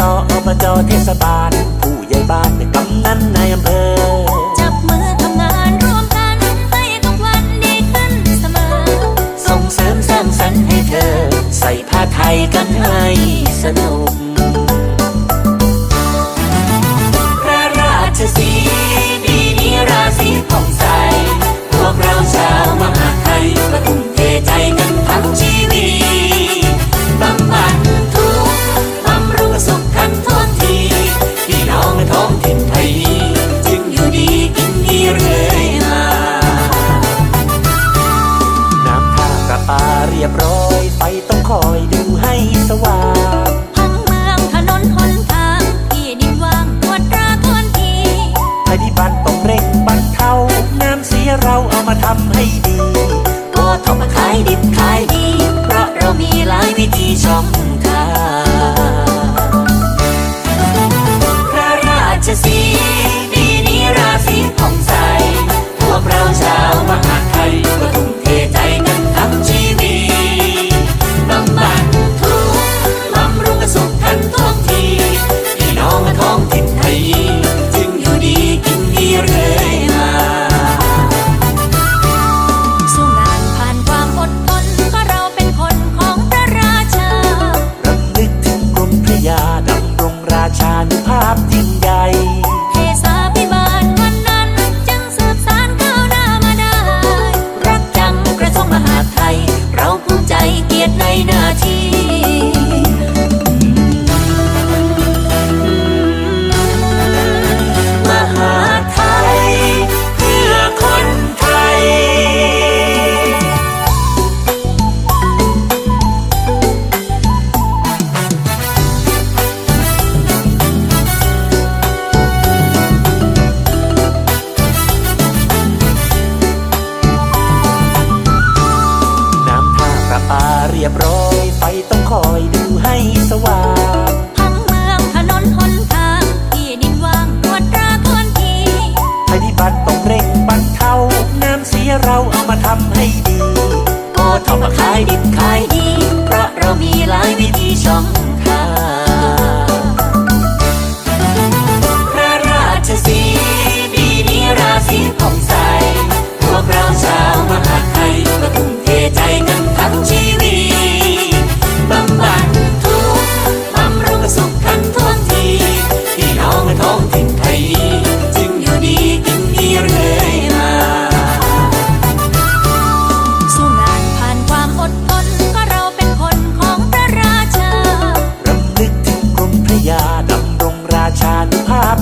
ตอบจเทศบาล ผู้ใหญ่บ้านกำนันนายอำเภอ เรียบร้อย ไฟต้องคอยดูให้สว่าง 음 ยบร้อยไฟต้องคอยดูให้สว่างทั้งเมืองถนนหนทางที่ดินว่างตวดตราพื้นที่ภัยพิบัติต้องเร่งบรรเทาน้ำเสียเราเอามาทำให้ดีพอทำมาขายดิบขายดี เพราะเรามีหลายวิธีช่องทาง การภาพ